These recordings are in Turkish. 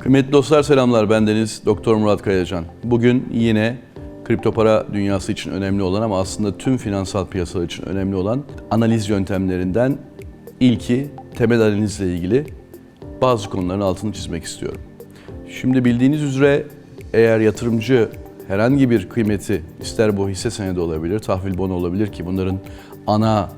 Kıymetli dostlar selamlar bendeniz Doktor Murat Kayacan. Bugün yine kripto para dünyası için önemli olan ama aslında tüm finansal piyasalar için önemli olan analiz yöntemlerinden ilki temel analizle ilgili bazı konuların altını çizmek istiyorum. Şimdi bildiğiniz üzere eğer yatırımcı herhangi bir kıymeti ister bu hisse senedi olabilir, tahvil bono olabilir ki bunların ana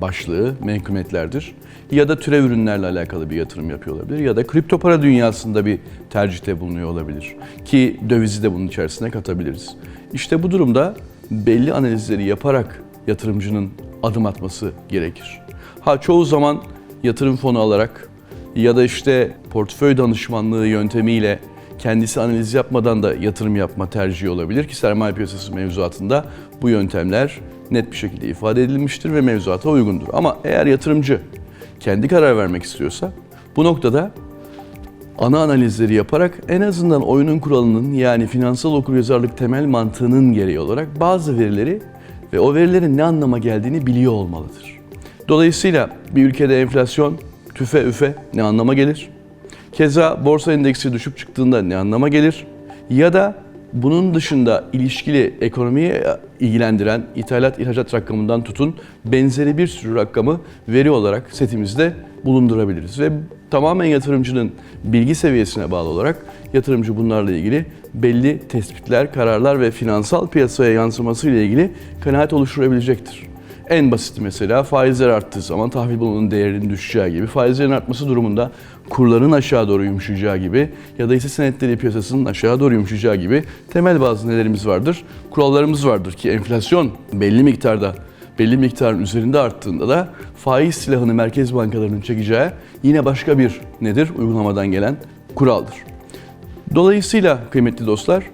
başlığı menkımetlerdir. Ya da türev ürünlerle alakalı bir yatırım yapıyor olabilir ya da kripto para dünyasında bir tercihte bulunuyor olabilir. Ki dövizi de bunun içerisine katabiliriz. İşte bu durumda belli analizleri yaparak yatırımcının adım atması gerekir. Ha çoğu zaman yatırım fonu alarak ya da işte portföy danışmanlığı yöntemiyle kendisi analiz yapmadan da yatırım yapma tercihi olabilir ki sermaye piyasası mevzuatında bu yöntemler net bir şekilde ifade edilmiştir ve mevzuata uygundur. Ama eğer yatırımcı kendi karar vermek istiyorsa bu noktada ana analizleri yaparak en azından oyunun kuralının yani finansal okuryazarlık temel mantığının gereği olarak bazı verileri ve o verilerin ne anlama geldiğini biliyor olmalıdır. Dolayısıyla bir ülkede enflasyon tüfe üfe ne anlama gelir? Keza borsa endeksi düşüp çıktığında ne anlama gelir? Ya da bunun dışında ilişkili ekonomiye ilgilendiren ithalat ihracat rakamından tutun benzeri bir sürü rakamı veri olarak setimizde bulundurabiliriz. Ve tamamen yatırımcının bilgi seviyesine bağlı olarak yatırımcı bunlarla ilgili belli tespitler, kararlar ve finansal piyasaya yansıması ile ilgili kanaat oluşturabilecektir. En basit mesela faizler arttığı zaman tahvil bonunun değerinin düşeceği gibi, faizlerin artması durumunda kurların aşağı doğru yumuşayacağı gibi ya da hisse senetleri piyasasının aşağı doğru yumuşayacağı gibi temel bazı nelerimiz vardır. Kurallarımız vardır ki enflasyon belli miktarda belli miktarın üzerinde arttığında da faiz silahını merkez bankalarının çekeceği yine başka bir nedir? Uygulamadan gelen kuraldır. Dolayısıyla kıymetli dostlar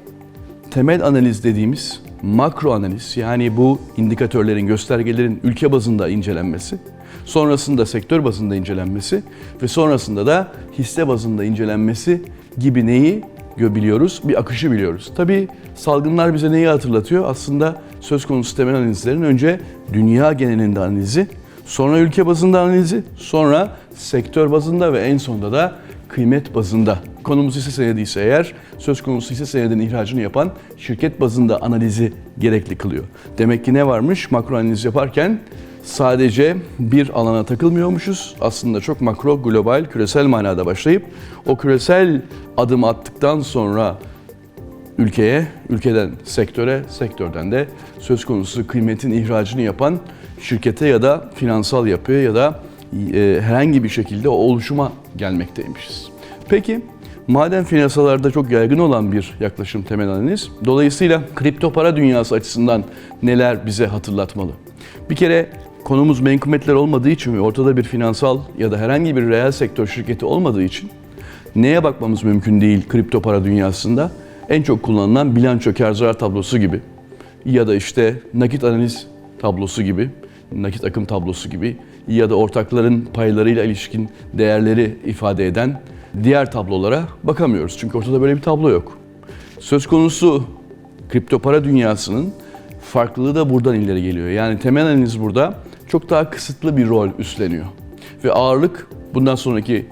temel analiz dediğimiz makro analiz yani bu indikatörlerin, göstergelerin ülke bazında incelenmesi, sonrasında sektör bazında incelenmesi ve sonrasında da hisse bazında incelenmesi gibi neyi biliyoruz? Bir akışı biliyoruz. Tabii salgınlar bize neyi hatırlatıyor? Aslında söz konusu temel analizlerin önce dünya genelinde analizi, sonra ülke bazında analizi, sonra sektör bazında ve en sonunda da kıymet bazında. Konumuz hisse senedi ise eğer söz konusu hisse senedinin ihracını yapan şirket bazında analizi gerekli kılıyor. Demek ki ne varmış? Makro analiz yaparken sadece bir alana takılmıyormuşuz. Aslında çok makro, global, küresel manada başlayıp o küresel adım attıktan sonra ülkeye, ülkeden sektöre, sektörden de söz konusu kıymetin ihracını yapan şirkete ya da finansal yapıya ya da e, herhangi bir şekilde oluşuma gelmekteymişiz. Peki madem finansalarda çok yaygın olan bir yaklaşım temel analiz, dolayısıyla kripto para dünyası açısından neler bize hatırlatmalı? Bir kere konumuz menkumetler olmadığı için ve ortada bir finansal ya da herhangi bir reel sektör şirketi olmadığı için neye bakmamız mümkün değil kripto para dünyasında? En çok kullanılan bilanço kar zarar tablosu gibi ya da işte nakit analiz tablosu gibi, nakit akım tablosu gibi ya da ortakların paylarıyla ilişkin değerleri ifade eden diğer tablolara bakamıyoruz. Çünkü ortada böyle bir tablo yok. Söz konusu kripto para dünyasının farklılığı da buradan ileri geliyor. Yani temel analiz burada çok daha kısıtlı bir rol üstleniyor. Ve ağırlık bundan sonraki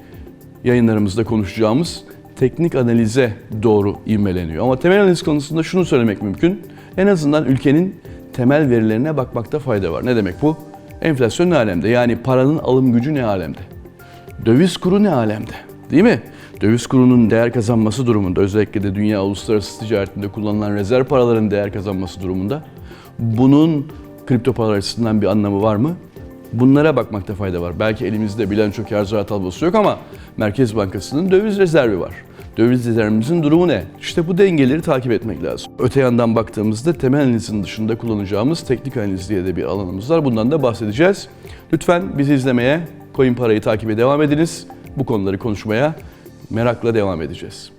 yayınlarımızda konuşacağımız teknik analize doğru ivmeleniyor. Ama temel analiz konusunda şunu söylemek mümkün. En azından ülkenin temel verilerine bakmakta fayda var. Ne demek bu? Enflasyon ne alemde? Yani paranın alım gücü ne alemde? Döviz kuru ne alemde? Değil mi? Döviz kurunun değer kazanması durumunda özellikle de dünya uluslararası ticaretinde kullanılan rezerv paraların değer kazanması durumunda bunun kripto paralar açısından bir anlamı var mı? Bunlara bakmakta fayda var. Belki elimizde bilanço kar zarar tablosu yok ama Merkez Bankası'nın döviz rezervi var. Döviz rezervimizin durumu ne? İşte bu dengeleri takip etmek lazım. Öte yandan baktığımızda temel analizin dışında kullanacağımız teknik analiz diye de bir alanımız var. Bundan da bahsedeceğiz. Lütfen bizi izlemeye, Coin Parayı takibe devam ediniz. Bu konuları konuşmaya merakla devam edeceğiz.